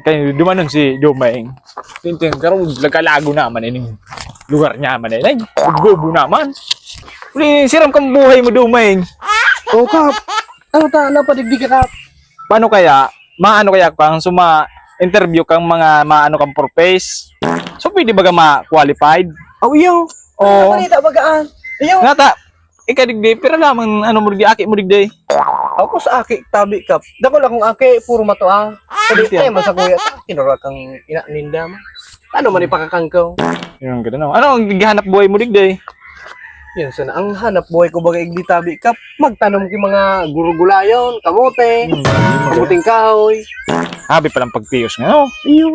Kaya dumanon si Dumaing. Tintin, karon lagalago naman ini lugar niya man eh. Ay, gubo naman. Uli, siram kang buhay mo Dumaing. Oo, Kap. Ano ta, napadigdig ka, Kap? Paano kaya, maano kaya kang suma interview kang mga maano kang purpose? So pwede ba ka ma-qualified? Aw, iyo. Oo. Ano bagaan? Iyo. Nga ta, ikadigdi, pero lamang ano mo digdi, aki mo digdi. Ako sa aki, tabi, Kap. Dako lang kung aki, puro matuang. Pwede tayo man sa kuya. Kinura kang inaninda mo. Ano man ipakakangkaw? Yung gano'n. Ano ang gihanap buhay mo digdi? Yun sana. Ang hanap buhay ko baga igdi tabi, Kap. Magtanom ki mga gurugulayon, kamote, kamuting kahoy. Habi pa lang pagtiyos nga. Oh. Iyo.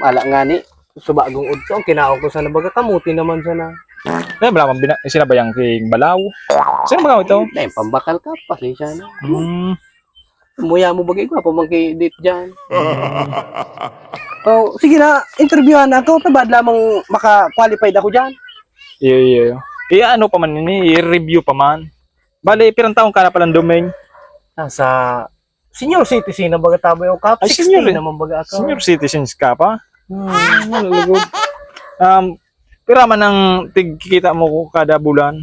Wala nga ni. Sa bagong udso, ang kinaon ko sana baga kamuti naman sana. Kaya wala man bina, sinabayang king balaw. Sino ba ito? Dahil pambakal ka, pasensya na. Hmm. Muya mo bagay ko, pamangki date dyan. oh, sige na, interviewan na ako. Tabad lamang maka-qualified ako dyan. Iyo, iyo. Iya, ano pa man ini, i-review pa man. Bale, pirang taong ka na palang domain. Nasa senior citizen na baga tabo yung kap. Ay, 16 senior eh. naman baga ako. Senior citizens ka pa. Hmm, malulugod. Um, pira man ang tigkikita mo ko kada bulan.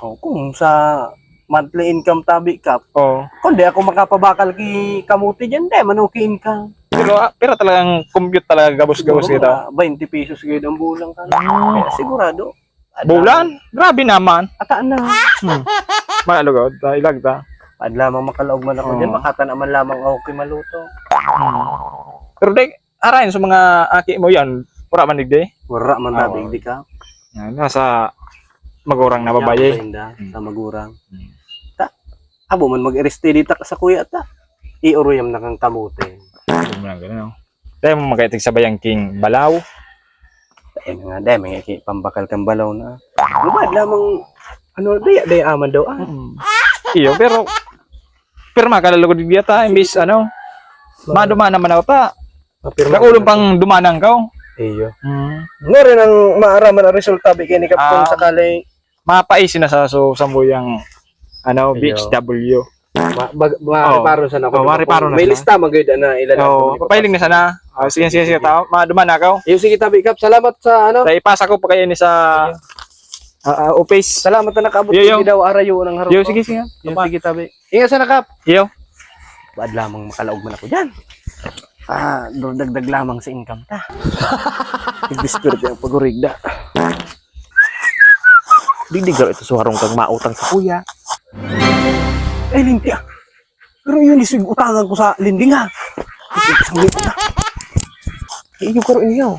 Oh, kung sa monthly income tabi kap, Oh. kung di ako makapabakal ki kamuti dyan, di man okay income. Pero ah, pero talagang compute talaga gabos-gabos kita. mga 20 pesos gawin ang bulang ka. Kaya sigurado. Adlaw- Bulan? Grabe naman. Ataan na. Hmm. Malugod, ta ilag ta. Ad lamang makalaog man ako Oo. dyan, makata naman lamang ako kay maluto. Hmm. Pero di arayin sa mga aki mo yan, pura man digdi. Wara man Oo. tabi, di ka. Yan, nasa magurang na babaye. Yaman sa magurang. Hmm. Ta, abo man mag-arrest dita ka sa kuya ta. Iuruyam na kang kamuti. Hindi mo lang ganun. Dahil mo magkaitig sa bayang king balaw. Ay nga, may iki pambakal kang balaw na. Lubad lamang, ano, daya, daya aman daw. Ah, Iyo, pero pero makalalugod digdi ta imbis ano. Maduma naman ako ta. mapirma. Nakulong pang dumanang ka. Iyo. Hmm. Nga rin ang maaraman ang resulta bigay ni Kapitong Ah. sakali Mapaisin na sa so sambuyang ano, Iyo. BHW. ma, bag, ma-reparo sa nako. Oh, ma-reparo na May sana. lista magayod na ilan So, papahiling na sana. Oh, sige, sige, sige. Tao, maduma na ako. Iyo sige tabi kap, salamat sa ano. Sa ipasa ko pa kayo ni sa uh, Upes. Salamat na nakaabot Yo, daw arayo ng harap. Yo, sige, sige. Yo, sige tabi. Ingat sa nakap. Yo. Bad lamang makalaog man ako dyan. Ah, dagdag lamang sa income ta. Nag-dispirit ang pagurigda. Didigal ito suharong kang mautang sa kuya. Ay, limpia. Pero yun, isig utangan ko sa linding ha. Isang limpia na. Iyo karo inyo.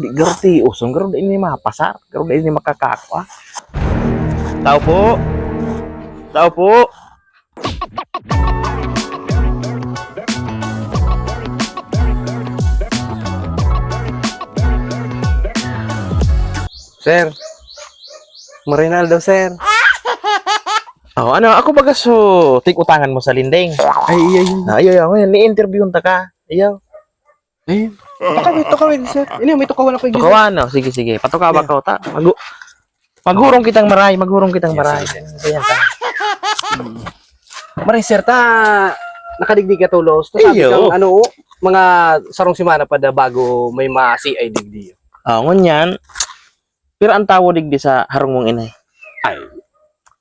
Di garti usong karo ini mapasar. Karo ini makakakwa. Tao po. Tao po. Sir. Marinaldo, sir. Oh, ano ako baga so tik utangan mo sa linding. Ay, iya yun. Na ayo ayo ni interview ta ka. Iyo. Ay, ito kami, sir. Ini, may tukawan ako yung Tukawan no. Sige sige. Patuka ba ka ta? Magu Maghurong kitang maray, maghurong kitang maray. Ayan ta. Maray, sir, ta nakadigdig ka tulos. Ta sabi Iyo. kang, ano, mga sarong simana pa da bago may ma-CI digdi. Ah, ngunyan. Pero ang tawo digdi sa harong mong inay. Ay,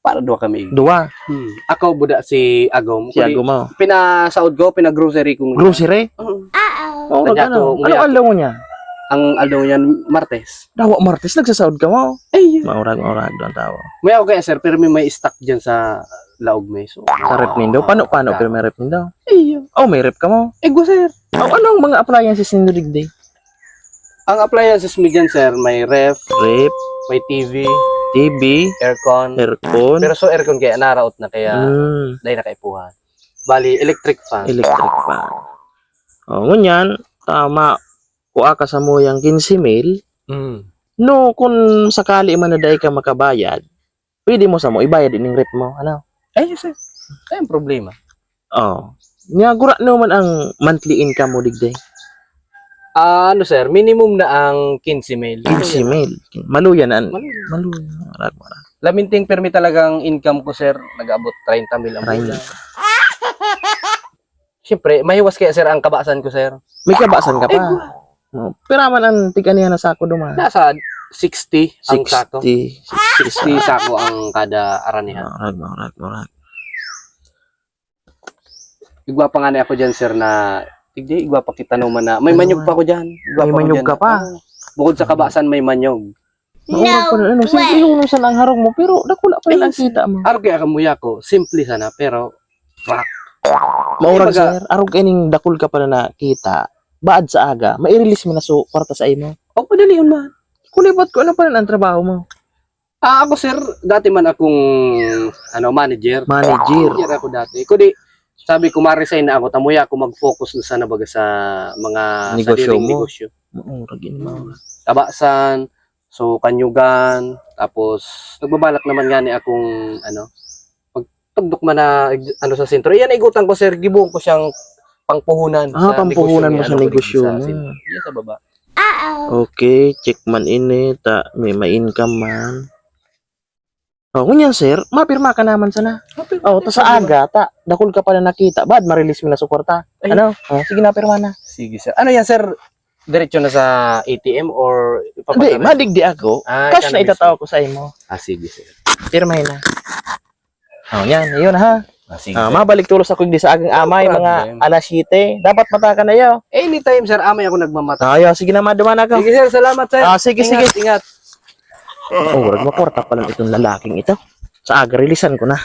para dua kami. Dua. Hmm. Ako, buda si Agom. Si Ago mo. Pinasaod ko, pinagrocery ko. Grocery. Oo. Oh, Kanya ano? Ano alaw mo niya? Ang aldaw niyan, Martes. Dawa Martes nagsasaod ka mo. Ay, Maurag maurag doon tawo. may ako kaya, sir, pero may may stock dyan sa laog may. So, Sa rep nindo. Paano paano pero may rep nindo? Ay, Oh, may rep ka mo. ego, sir. Oh, anong mga appliances nindo digdi? Ang appliances mo dyan, sir, may ref, Rep, may TV, TV, aircon. aircon, Pero so aircon kaya naraot na kaya mm, dahil nakaipuhan. Bali, electric fan. electric fan. Oh, ngunyan, tama. Kuha ka sa mo yung 15 mil. Mm. No, kung sakali man na dahil ka makabayad, pwede mo sa mo, ibayad din yung rep mo. Ano? Ay, sir. Kaya ang problema. Oh. Nga, gura naman ang monthly income mo digdi. Ah, ano, sir, minimum na ang 15 mil. 15 mil. Maluyan na. Marag, marag. Laminting permi talagang income ko, sir. Nag-abot 30 mil ang bulan. Siyempre, mahiwas kaya sir ang kabasan ko sir. May kabasan ka Eh, pa. Oh, Pero man ang tiga niya na sako duman. Nasa 60 ang sako. 60. 60 sako ang kada aranihan. Murag, murag, murag. Igwa pa nga na ako dyan sir na Tigdi, igwa pa kita naman na. May manyog pa ako dyan. Igwa May pa manyog ka pa? Oo. Bukod sa kabasan, may manyog. Pa na, ano, simple yung nusan ang harong mo, pero dakula pa rin ang kita mo. Araw kaya kamuya ko, simple sana, pero Maurag Kumbaga- sir, arog kaning dakul ka pa na nakita. Baad sa aga, mai-release mo na so kwarta sa imo. o padali yun man. Kulibot ko ano pa rin ang trabaho mo. Ah, ako sir, dati man akong ano, manager. Manager. Manager ako dati. Kundi, sabi ko, ma-resign na ako. Tamuya ako mag-focus na sana baga sa mga Negosyo sariling mo. negosyo. Maurag yun mo. Tabasan, so kanyugan, tapos nagbabalak naman nga ni akong ano, pagtugdok man na ano sa sentro. Yan igutan ko sir, gibuong ko siyang pangpuhunan. Ah, pampuhunan mo sa ano negosyo sa mo. sentro. Yan sa baba. Okay, check man ini, ta may ma-income man. Oh, ngunyan sir, mapirma ka naman sana. Oh, ta sa aga, ta, dakul ka pa na nakita. Bad, ma-release mo na suporta. Ano? Oh, sige na, pirma na. Sige sir. Ano yan sir? Diretso na sa ATM or Hindi, ipapadala? madigdi ako. Ah, Cash na itatawa ko sa imo. Ah, sige sir. Pirmay na. Oh, yan, yun ha. Ah, sige. Ah, mabalik tulos ako di sa aking amay, problem. mga alas 7. Dapat mata ka na yo. Anytime sir, amay ako nagmamata. Ah, yo, sige na, maduman ako. Sige sir, salamat sir. Ah, sige, ingat, sige. Ingat. Oh, wag maporta pa lang itong lalaking ito. Sa aga, releasean ko na.